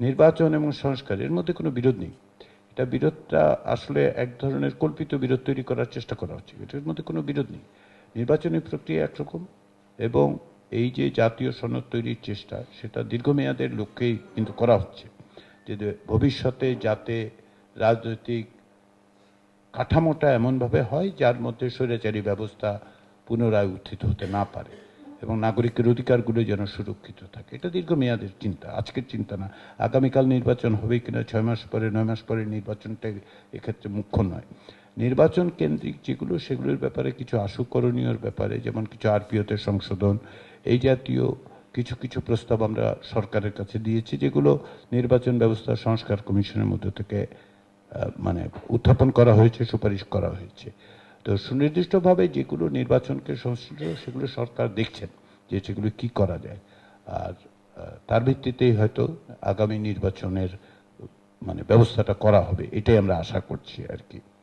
নির্বাচন এবং সংস্কার, এর মধ্যে কোনো বিরোধ নেই। এটা বিরোধটা আসলে এক ধরনের কল্পিত বিরোধ তৈরি করার চেষ্টা করা হচ্ছে। এটার মধ্যে কোনো বিরোধ নেই। নির্বাচনী প্রক্রিয়া একরকম এবং এই যে জাতীয় সনদ তৈরির চেষ্টা, সেটা দীর্ঘমেয়াদের লক্ষ্যেই কিন্তু করা হচ্ছে। যে ভবিষ্যতে যাতে রাজনৈতিক কাঠামোটা এমনভাবে হয় যার মধ্যে স্বৈরাচারী ব্যবস্থা পুনরায় উত্থিত হতে না পারে। এবং নাগরিকের অধিকারগুলো যেন সুরক্ষিত থাকে। এটা দীর্ঘমেয়াদের চিন্তা, আজকের চিন্তা না। আগামীকাল নির্বাচন হবে কিনা, ছয় মাস পরে, নয় মাস পরে নির্বাচনটা এক্ষেত্রে মুখ্য নয়। নির্বাচন কেন্দ্রিক যেগুলো, সেগুলোর ব্যাপারে কিছু আশুকরণীয়র ব্যাপারে, যেমন কিছু আরপিওতে সংশোধন, এই জাতীয় কিছু কিছু প্রস্তাব আমরা সরকারের কাছে দিয়েছি, যেগুলো নির্বাচন ব্যবস্থা সংস্কার কমিশনের মধ্যে থেকে মানে উত্থাপন করা হয়েছে, সুপারিশ করা হয়েছে। তো সুনির্দিষ্টভাবে যেগুলো নির্বাচনকে সংশ্লিষ্ট, সেগুলো সরকার দেখছেন যে সেগুলো কি করা যায়। আর তার ভিত্তিতেই হয়তো আগামী নির্বাচনের মানে ব্যবস্থাটা করা হবে, এটাই আমরা আশা করছি আর কি।